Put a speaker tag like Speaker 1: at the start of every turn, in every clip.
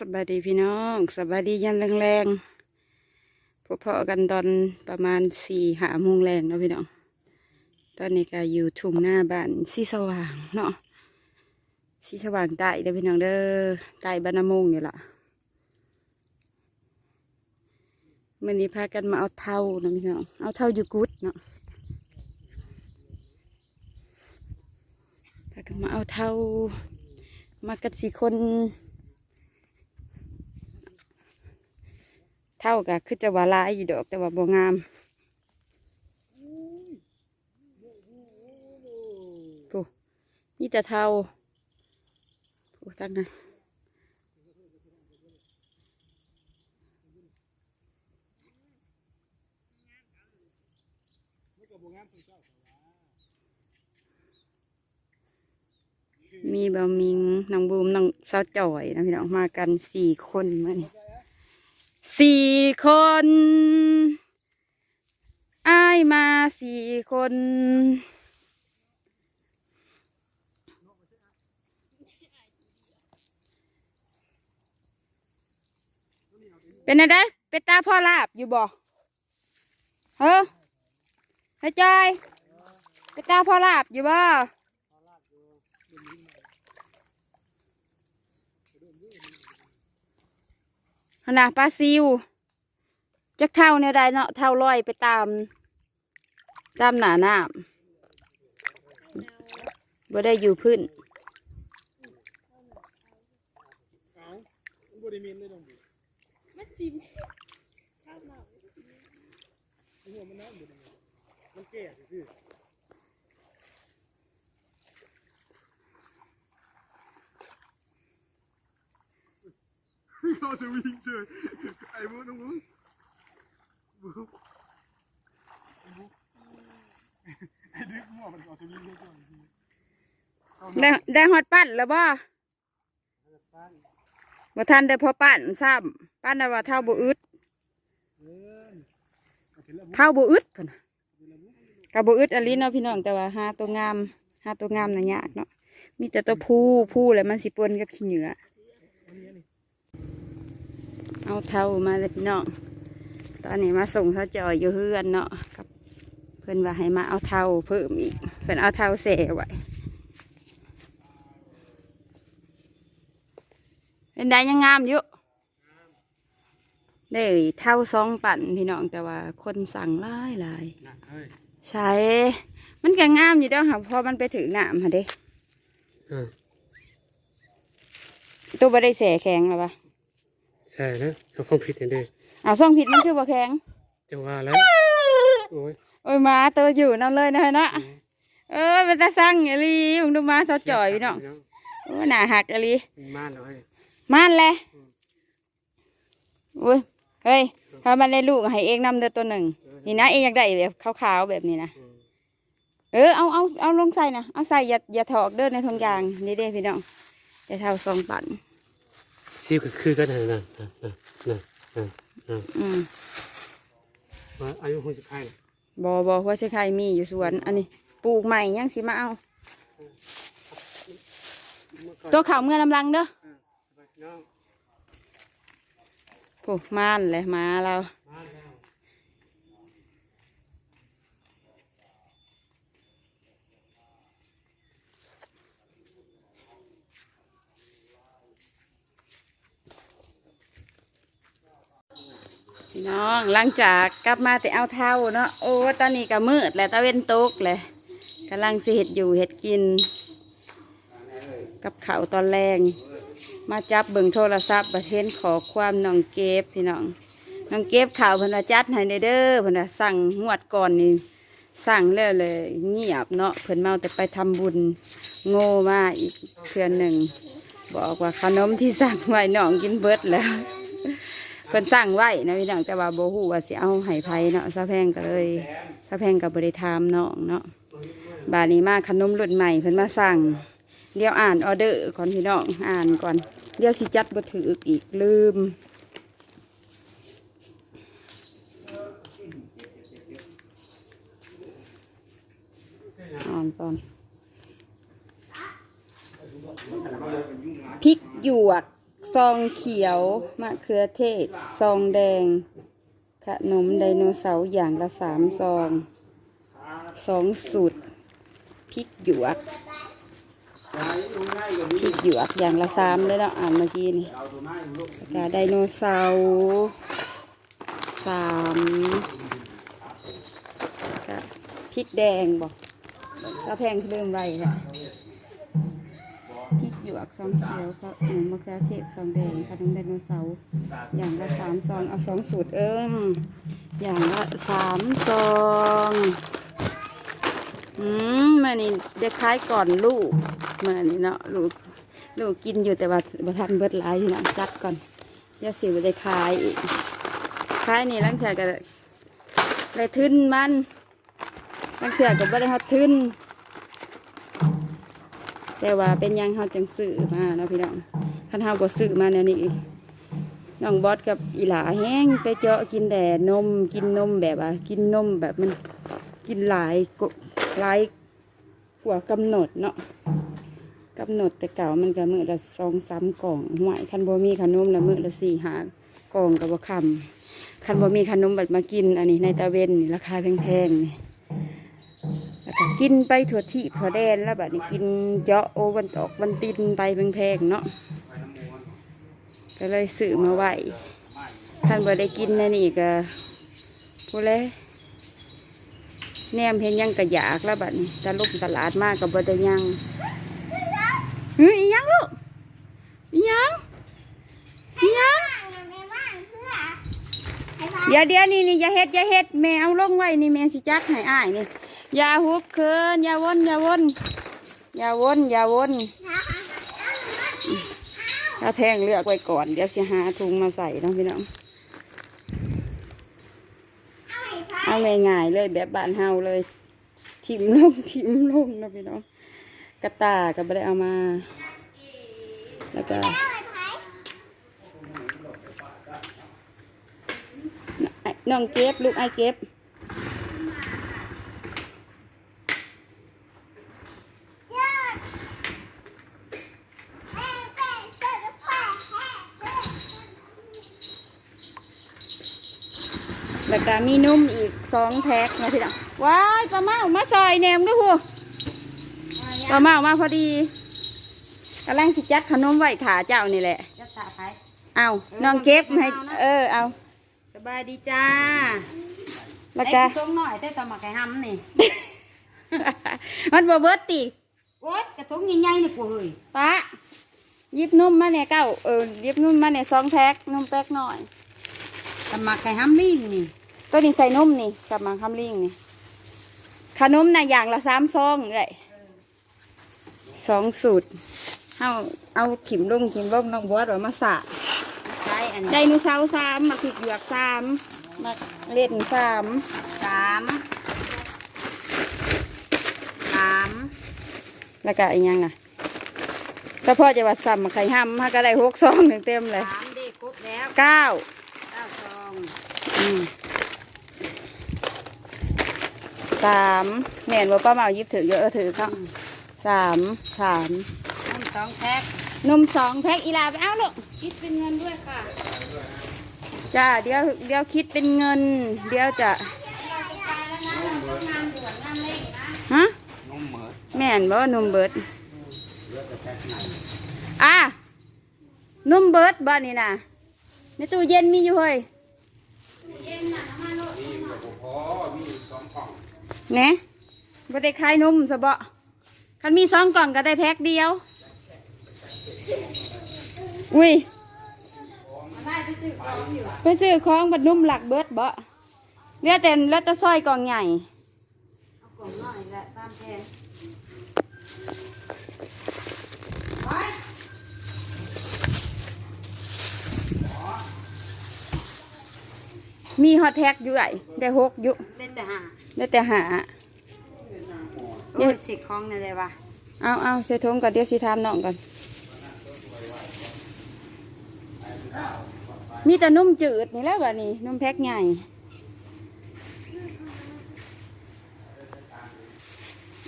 Speaker 1: สบายดีพี่น้องสบายดียันแรงๆพบพอกันตอนประมาณสี่หาโมงแรงเนาะพี่น้องตอนนี้ก็อยู่ทุ่งหน้าบ้านสีสว่างเนาะสีสว่างใต้เด้อพี่น้องเด้อใต้บ้านมงเนี่ยล่ะมื่อนี้พากันมาเอาเท่าเนาะพี่น้องเอาเท่าอยู่กุดเนาะพากันมาเอาเท่ามากันสี่คน ท่ากับคือจะว่าหลายอยู่ดอกแต่ว่าบ่งามผู้นี่แต่เท่าผู้ตั้งนะมีบะมิงน้องบูมน้องสาวจ่อยนะพี่น้องมากันสี่คนเมื่อนี้ สี่คนอ้ายมาสี่คน เป็นอะไรเป็นตาพ่อลาบอยู่บ่เฮ้อเฮ้ยจอยเป็นตาพ่อลาบอยู่บ่ ขนาดปลาซิวจักเท่าเนี่ยได้เนาะเท่าลอยไปตาม ตามหนาน้ำบ่ได้อยู่พื้น
Speaker 2: ไม่
Speaker 3: จิ้ม
Speaker 2: หัวมันน้ำอยู่ตรงนี้มันแก่คือ เขาจะวิ่งเจอไอ้บูน้องบูบูบูไอ้ดึกหัวมันก็จะวิ่งเรื่อย
Speaker 1: ได้ได้ฮอดปั้นแล้วบ่บ่ทันได้พอปั้นซ้ำปั้นได้ว่าเท่าบ่อึด
Speaker 2: เท่า
Speaker 1: บ่อึดพุ่นกับบ่อึดอันนี้เนาะพี่น้องแต่ว่าหาตัวงามหาตัวงามน่ะยากเนาะมีแต่ตัวผู้ผู้แล้วมันสิปนกับขี้เหนือ เอาเท่ามาเลยพี่น้องตอนนี้มาส่งเขาจอยอยู่เฮือนเนาะกับเพิ่นว่าให้มาเอาเท่าเพิ่มอีกเพิ่นเอาเท่าเสไว้เป็นได้ยังงามอยู่ได้เท่าสองปั่นพี่น้องแต่ว่าคนสั่งหลายหลาย
Speaker 2: หนักเฮ้ย
Speaker 1: ใช่มันก็งามอยู่เด้อค่ะพอมันไปถึงน้ำค่ะเด้
Speaker 2: อ่า
Speaker 1: ตัวบ่ได้แสแข็งหรอปะ
Speaker 2: ใช่นะเขาคงผิดกันด้วย
Speaker 1: เอาซ่องผิดมันคือบ่แข็ง
Speaker 2: จังว่าแล้วโอ้ย
Speaker 1: โอ้ยมาตัวอยู่นั่นเลยนะเนาะเออเป็นตาสั่งอหลีมึงดูมาเจ้าจ่อยพี่น้องโอ้หน้าหักอหลี
Speaker 2: ม่านเลย
Speaker 1: มานเลยอุ้ยเฮ้ยถ้ามันได้ลูกให้เองนำเด้อตัวหนึ่งนี่นะเองอยากได้แบบขาวๆแบบนี้นะเออเอาเอาเอาลงใส่นะเอาใส่อย่าอย่าถอกเด้อในทงยางนี่เด้พี่น้องจะเท่าซองปั่น
Speaker 2: ซิวก็คือกันนะนะนะนะนะนะ
Speaker 1: อืม
Speaker 2: ว่าอายุหกสิบไข่
Speaker 1: บอบอว่าใช่ใครมีอยู่สวน อันนี้ปลูกใหม่ยังสิมาเอาตัวเขาวเมื่อลำลังเด้อโอ้มานเลยมาเรา พี่น้องหลังจากกลับมาแต่เอาเท่าเนาะโอ้ตอนนี้ก็มืดแล้วตะเว้นตกเลยกำลังสิเห็ดอยู่เห็ดกิน กับข้าวตอนแรง มาจับเบิ่งโทรศัพท์ประเทศขอความน้องเก็บพี่น้องน้องเก็บข่าวพนจัดให้ในเด้อพนสั่งงวดก่อนนี่สั่งแล้วเลยเงียบเนาะเพิ่นเมาแต่ไปทำบุญโง่มาอีกเพื่อนหนึ่งบอกว่าขนมที่สั่งไว้น้องกินเบิดแล้ว เพิ่นสั่งไว้นะพี่น้องแต่ว่าโบฮูว่าสิเอาให้ไผเนาะซาแพงก็เลยซาแพงกับบริทามน้องเนาะบาดนี้มาขนมรุ่นใหม่เพิ่นมาสั่งเดี๋ยวอ่านออเดอร์ก่อนพี่น้องอ่านก่อนเดี๋ยวสิจัดบ่ถืออีกลืมอ่านก่อนพริกหยวก ซองเขียว มะเขือเทศ ซองแดง ขนมไดโนเสาร์อย่างละสามซอง สองสูตร พริกหยวก พริกหยวกอย่างละสามเลยเนาะอ่านเมื่อกี้นี่
Speaker 2: เอาตัวไม้ลูก
Speaker 1: แล้วก็ไดโนเสาร์สามก็พริกแดงบอกกระแพงเริ่มไว้แล้วพริกหย วกซองเขียวก็หมูมะเขือเทศซองแดงขนมไดโนเสาร์อย่างละสามซองเอาสองสูตรเอิมอย่างละสามซองอืมมานี่เด็กคล้ายก่อนลูกมานี่เนาะลูกลูกกินอยู่แต่ว่าบทันเบิดหลายอยู่นะจัดก่อนเดี๋ยวสิบได้ขายอีกขายนี่ลังจากก็ได้ทึนมันลังจากก็บ่ได้ฮอดทึน แต่ว่าเป็นยังเฮาจังซื้อมาเนาะพี่น้องคันเฮาบ่ซื้อมาแนวนี้น้องบอสกับอีหลาแห้งไปเจาะกินแต่นมกินนมแบบว่ากินนมแบบมันกินหลายกหลายกว่ากำหนดเนาะกำหนดแต่เก่ามันก็มือละสองสามกล่องห่วยคันบ่มีขนมละมือละสี่ห้ากล่องก็บ่คำคันบ่มีขนมบัดมากินอันนี้ในตะเวนราคาแพงๆนี่ แล้วก็กินไปถั่วที่ถั่วแดนแล้วแบบนี้กินเจาะโอวันตอกวันตินไปแพงๆเนาะก็เลยซื้อมาไหวท่านบ่ได้กินนะนี่ก็พูดเลยแนมเห็นยังก็อยากแล้วแบบนี้ตะลุมตลาดมากก็บ่ได้ยังเฮ้ยยังลูกยังยังอย่าเดี๋ยวนี่นี่อย่าเฮ็ดอย่าเฮ็ดแม่เอาลงไว้นี่แม่สิจักให้อ้ายนี่ อย่าหุบคินอย่าวนอย่าวนอย่าวนอย่าวนถ้าแพงเลือกไว้ก่อน เดี๋ยวสิหาถุงมาใส่น้องพี่น้องเอาง่ายๆเลยแบบบ้านเฮาเลยทิมลงทิมลงนะพี่น้องกระตาก็ไม่ได้เอามา แล้วก็น้องเก็บลูกไอเก็บ แล้วก็มีนุ่มอีกสองแพ็คนะพี่น้องว้ายปลาเมามาซอยแหนมด้วยพูปลาเมามาพอดีกำลังสิจัดขนมไหวถาเจ้านี่แหละ
Speaker 3: จะตาไป
Speaker 1: เอาน้องเก็บให้ เออเอา
Speaker 3: สบายดีจ้า
Speaker 1: แล้วก็
Speaker 3: ไอ้ตรงหน่อยแต่สมัครไก่ห้ำนี่
Speaker 1: มันบ่เบิดติ
Speaker 3: โอ๊ยกระทงใหญ่ๆนี่กูเฮ้ย
Speaker 1: ปะหยิบนุ่มมาเนี่ยเก้าเออหยิบนุ่มมาเนี่ยสองแพ็คนุ่มแพ็คหน่อย
Speaker 3: สมัครไก่ห้ำลิงนี่
Speaker 1: ตัวนี้ใส่นุ่มนี่กลับมาคำลิงนี่ ขนมน่ะอย่างละสามซองเลยสองสูตรเอาเอาขิมลงขิมลงน้องบอสว่ามาสะ
Speaker 3: ใช้อัน
Speaker 1: ไดโนเสาร์สามมาผิดเหยือกสามมาเล่นสาม
Speaker 3: สามสาม
Speaker 1: แล้วก็อีกอยังน่ะแต่พ่อจะว่าซ้ำมาไข่ห้ำมาก็ได้หกซองเต็มๆเลย
Speaker 3: สามเด็กครบแล้ว
Speaker 1: เก้า
Speaker 3: เก้าซอง
Speaker 1: อืม สามแม่นว่าป้าเมาหยิบถือเยอะเออถือเขาสามสาม
Speaker 3: น้ำสองแพ็คน
Speaker 1: มสองแพ็คอีลาไปเอาลูก
Speaker 3: คิดเป็นเงินด้วยค่ะ
Speaker 1: จ้าเดี๋ยวเดี๋ยวคิดเป็นเงิน เดี๋ยวจะ
Speaker 3: เราจะไปแล้วนะเราต้องงานด่วนงานเร่งนะ
Speaker 1: ฮะ
Speaker 2: นมเหมือ
Speaker 1: แม่นบ่นมเบิด
Speaker 2: เลือดจะแพ็คไหน
Speaker 1: อะนมเบิดบ้านนี่นะในตู้เย็นมีอยู่เฮ้ย
Speaker 3: เย็นน่ะน้ำมันโลด
Speaker 2: มีแบบพอมีสองกล่อง
Speaker 1: แหนะบ่ได้ขายนมซะบ่คันมีสองกล่องก็ได้แพ็คเดียว อุ้ย
Speaker 3: มาได้ไปซื้อของอยู่
Speaker 1: ไปซื้อของบัดนุ่มหลักเบิดบ่เหลือแต่เหลือแต่ซอยกล่องใหญ่
Speaker 3: เอากล่องหน่อยแหละตามแผนไป
Speaker 1: มีฮอตแพ็กอยู่ไอ้ได้หกอยู่
Speaker 3: เล่นแต่หา
Speaker 1: ได้แต่หา
Speaker 3: โอ้ยสิของนี่เลยวะ
Speaker 1: เอาเอาเสยทงก่อนเดี๋ยวสิทามน้องก่อน มีแต่นุ่มจืดนี่แหล้ววะนี่นุ่มแพ็กใหญ่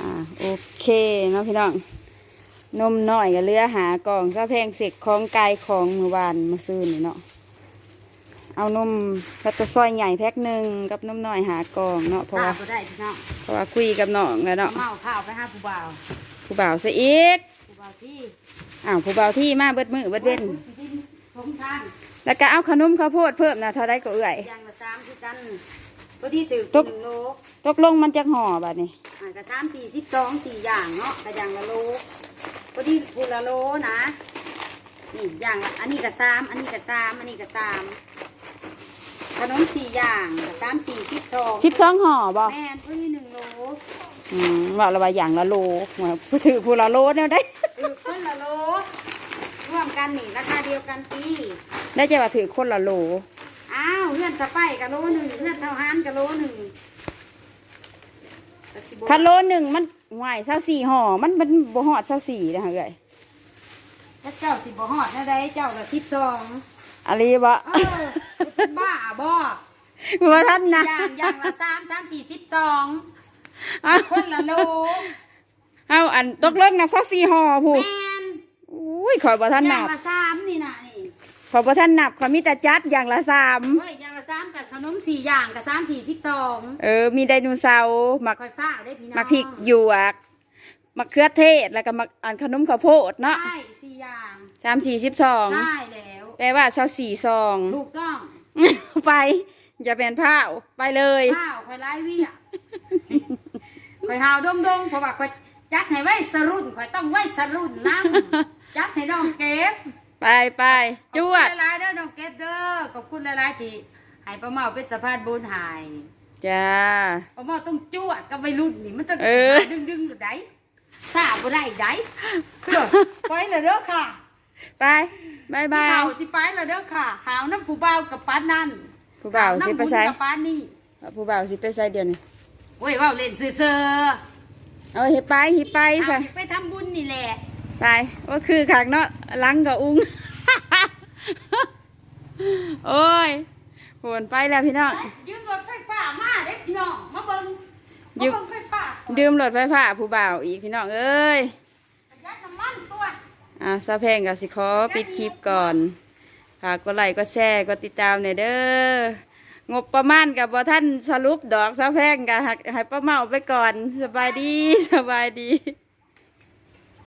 Speaker 1: อ่าโอเคเนาะพี่น้องนมน้อยก็เรือหากล่องซะแพงเสกของกายของมือวานมาซื้อนี่เนาะ เอานมกระตัวซอยใหญ่แพ็คหนึ่งกับนมน้อยหากล่องเนาะเพราะ
Speaker 3: ทรา
Speaker 1: ว่า
Speaker 3: บก็ได้พี่น้อง
Speaker 1: เพราะว่าคุยกับน้องแล้วเนาะ
Speaker 3: เมาข้าวไปหาผู้บ่าว
Speaker 1: ผู้บ่าวซะอีก
Speaker 3: ผู้บ่าวที่
Speaker 1: อ้าวผู้บ่าวที่มาเบิดมือเบิดเว้น
Speaker 3: ที่ทงทาน
Speaker 1: แล้วก็เอาขนมข้าวโพดเพิ่มนะเท่าไรก็เอื่อย
Speaker 3: อย่างละสามคือกันพอดีถือ
Speaker 1: ตุ๊ก
Speaker 3: หนึ่งโล
Speaker 1: ตกลงมันจะห่อแบบนี้
Speaker 3: อ่ากระสามสี่สิบสองสี่อย่างเนาะกระอย่างละโลพอดีพูละโลนะนี่อย่างละอันนี้กระสามอันนี้กระสามอันนี้กระสาม ขนมสี่อย่างกระสามสี่สิบสอง
Speaker 1: สิบสองห่อบ่
Speaker 3: แม่นพอดีหนึ่งโล
Speaker 1: อืมว่าเราว่าอย่างละโลว่าผู้ถือผู้ละโลเนี่ยได้
Speaker 3: ถือคนละโลร่วมกันนี่ราคาเดียวกันปี
Speaker 1: ได้จะว่าถือคนละโล
Speaker 3: อ้าวเลื่อนสไปกับโลหนึ่งเลื่อนเท่าฮันกับโลหนึ่งแต่สิบ่
Speaker 1: คันโลหนึ่งมันหวายเศร้าสี่ห่อมันมันบ่หอดเศร้าสี่นะคะเอ้ย
Speaker 3: ถ้าเจ้าสิบ่ฮอดนะได้เจ้าละสิบสอง
Speaker 1: อะไรบ่
Speaker 3: เออบ้าบ่
Speaker 1: ว่าท่านนะ
Speaker 3: อย่างอย่างละสามสามสี่สิบสอง
Speaker 1: เอา
Speaker 3: คนละโล
Speaker 1: เอาอันตกลงนะเศร้าสี่ห่อผู้
Speaker 3: แมน
Speaker 1: อุ้ยขอยบ่ท่าน
Speaker 3: อ
Speaker 1: นั
Speaker 3: ย่าง
Speaker 1: บ
Speaker 3: ละสามนี่นะนี่
Speaker 1: ขอยบ่ท่านนับขอยมีแต่จัดอย่างละสาม
Speaker 3: เฮ้ยอย่างละสามกับขนมสี่อย่างกับสามสี่สิบสอง
Speaker 1: เออ มีไดโนเสาร์หมัก
Speaker 3: คอยฟ้าได้พี่น้อง
Speaker 1: หมักพริกหยวกหมักเขือเทศแล้วก็หมักอันขนมข้าวโพดเนาะ
Speaker 3: ใช่สี่อย่าง
Speaker 1: สามสี่สิบสอง
Speaker 3: ใช่แล้ว
Speaker 1: แปลว่าเศร้าสี่ซอง
Speaker 3: ถูกต้อง
Speaker 1: ไป อย่าเป็นผ้าวไปเลย
Speaker 3: ข้าวคอยไล่วิ่งคอยหาวดงดงๆเพราะว่าคอยจัดให้ไว้สรุ่นคอยต้องไว้สรุ่นนั่งจัดให้น้องเก็บ
Speaker 1: ไปไปจวด
Speaker 3: ขอบคุณหลายๆเด้อน้องเก็บเด้อขอบคุณหลายๆที่ให้ป้าเมาเป็นสะพานบุญใหาย
Speaker 1: จ้า
Speaker 3: ป้าเมาต้องจวดกับวัยรุ่นนี่มันต้อง
Speaker 1: เออ
Speaker 3: ดึงดึงๆอยู่ได้ทราบบ่ได้ได้เพื่อไปเลยเด้อค่ะ
Speaker 1: ไปบายบาย
Speaker 3: พี่เฒ่สิไปเลยเด้อค่ะ หาวน้ำผู้บ่าวกับปานนั่น
Speaker 1: ผู้บ่าวสิไป
Speaker 3: หน้ำบุญ
Speaker 1: ใส่
Speaker 3: กับปานนี่
Speaker 1: ผู้บ่าวสิไปใส่เดี๋ยวนี้
Speaker 3: โอ้ยเว่าเล่นซื่อๆ
Speaker 1: เอาเฮ็ดไปเฮ็ดไป
Speaker 3: เอา
Speaker 1: ซะ
Speaker 3: ไปทำบุญนี่แหละ
Speaker 1: ไปว่าคือขากเนาะลังกับอุ้ง โอ้ยโหนไปแล้วพี่น้อง
Speaker 3: ยืมรถไฟฟ้ามาเด้พี่น้อง มาเบิ่งมา
Speaker 1: ยืม
Speaker 3: เบิ่งไฟฟ้า
Speaker 1: ดื่มรถไฟฟ้าผู้บ่าวอีกพี่น้องเอ้ย
Speaker 3: ประหยัดน้ำมันตัว
Speaker 1: อ่าซาแพงกับสิขอปิดคลิปก่อนฝากกดไลค์กดแชร์กดติดตามหน่อยเด้องบประมาณกับบท่านสรุปดอกซาแพงกับให้ป้าเมาไปก่อน สบายดีสบายดี